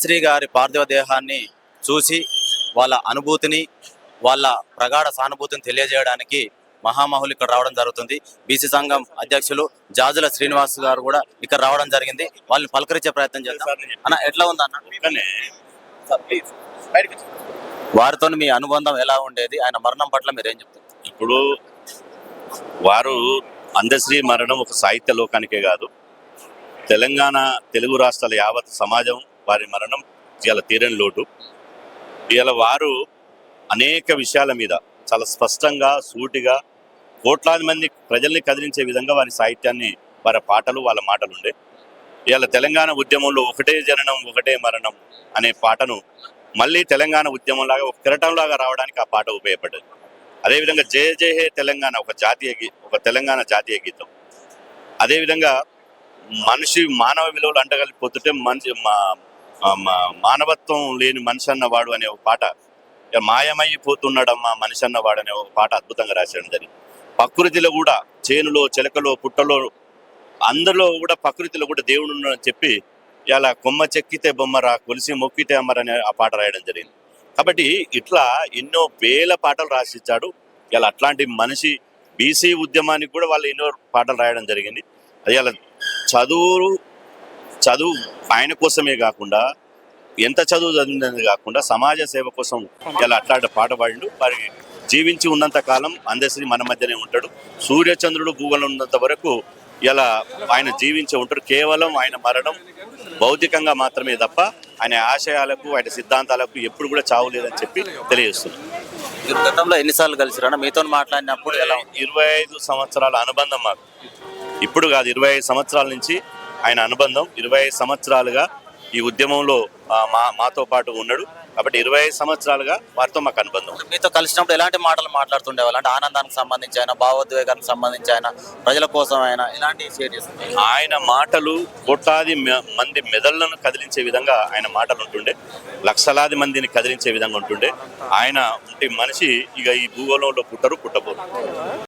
శ్రీ గారి పార్థివ దేహాన్ని చూసి వాళ్ళ అనుభూతిని వాళ్ళ ప్రగాఢ సానుభూతిని తెలియజేయడానికి మహామహులు ఇక్కడ రావడం జరుగుతుంది. బీసీ సంఘం అధ్యక్షులు జాజుల శ్రీనివాస్ గారు కూడా ఇక్కడ రావడం జరిగింది. వాళ్ళని పలకరించే ప్రయత్నం చేద్దాం. అన్న ఎట్లా ఉంది అన్న? వారితో మీ అనుబంధం ఎలా ఉండేది? ఆయన మరణం పట్ల మీరు ఏం చెప్తారు? ఇప్పుడు వారు అందశ్రీ మరణం ఒక సాహిత్య లోకానికే కాదు. తెలంగాణ తెలుగు రాష్ట్రాల యావత్ సమాజం వారి మరణం ఇవాళ తీరని లోటు. ఇవాళ వారు అనేక విషయాల మీద చాలా స్పష్టంగా సూటిగా కోట్లాది మంది ప్రజల్ని కదిలించే విధంగా వారి సాహిత్యాన్ని వారి పాటలు వాళ్ళ మాటలు ఉండే ఇవాళ తెలంగాణ ఉద్యమంలో ఒకటే జననం ఒకటే మరణం అనే పాటను మళ్ళీ తెలంగాణ ఉద్యమంలాగా ఒక కిరటంలాగా రావడానికి ఆ పాట ఉపయోగపడ్డది. అదేవిధంగా జయ జయ హే తెలంగాణ ఒక జాతీయ గీ ఒక తెలంగాణ జాతీయ గీతం. అదేవిధంగా మనిషి మానవ విలువలు అంటగలిపోతుంటే మనిషి మా- మానవత్వం లేని మనిషి అన్నవాడు అనే ఒక పాట. ఇక మాయమైపోతున్నాడమ్మా మనిషి అన్నవాడు అనే ఒక పాట అద్భుతంగా రాశాడు జరిగింది ప్రకృతిలో కూడా చేనులో చిలకలో పుట్టలో అందరిలో కూడా ప్రకృతిలో కూడా దేవుడు ఉన్నాడని చెప్పి ఇలా కొమ్మ చెక్కితే బొమ్మరా కొలిసి మొక్కితే అమ్మరనే ఆ పాట రాయడం జరిగింది. కాబట్టి ఇట్లా ఎన్నో వేల పాటలు రాసిచ్చాడు. ఇలా అట్లాంటి మనిషి బీసీ ఉద్యమానికి కూడా వాళ్ళు ఎన్నో పాటలు రాయడం జరిగింది. అది అలా చదువు చదువు ఆయన కోసమే కాకుండా ఎంత చదువు చదివినది కాకుండా సమాజ సేవ కోసం ఇలా అట్లాంటి పాట పాడిండు. మరి జీవించి ఉన్నంత కాలం అందశ్రీ మన మధ్యనే ఉంటాడు. సూర్యచంద్రుడు భూగోళం ఉన్నంత వరకు ఇలా ఆయన జీవించి ఉంటాడు. కేవలం ఆయన మరణం భౌతికంగా మాత్రమే తప్ప ఆయన ఆశయాలకు ఆయన సిద్ధాంతాలకు ఎప్పుడు కూడా చావు లేదని చెప్పి తెలియజేస్తున్నాం. గతంలో ఎన్నిసార్లు కలిసిరన్న మీతో మాట్లాడినప్పుడు ఎలా? ఇరవై ఐదు సంవత్సరాల అనుబంధం మాకు. ఇప్పుడు కాదు ఇరవై ఐదు సంవత్సరాల నుంచి ఆయన అనుబంధం. ఇరవై ఐదు సంవత్సరాలుగా ఈ ఉద్యమంలో మా మాతో పాటు ఉన్నాడు. కాబట్టి ఇరవై ఐదు సంవత్సరాలుగా వారితో మాకు అనుబంధం మీతో కలిసినప్పుడు ఎలాంటి మాటలు మాట్లాడుతుండేవాళ్ళు? అంటే ఆనందానికి సంబంధించి అయినా భావోద్వేగానికి సంబంధించి అయినా ప్రజల కోసం అయినా ఇలాంటి షేర్ చేస్తుంటారు ఆయన మాటలు కోట్లాది మంది మెదళ్ళను కదిలించే విధంగా ఆయన మాటలు ఉంటుండే. లక్షలాది మందిని కదిలించే విధంగా ఉంటుండే. ఆయన ఉంటే మనిషి ఇక ఈ భూగోళంలో పుట్టరు పుట్టబోరు.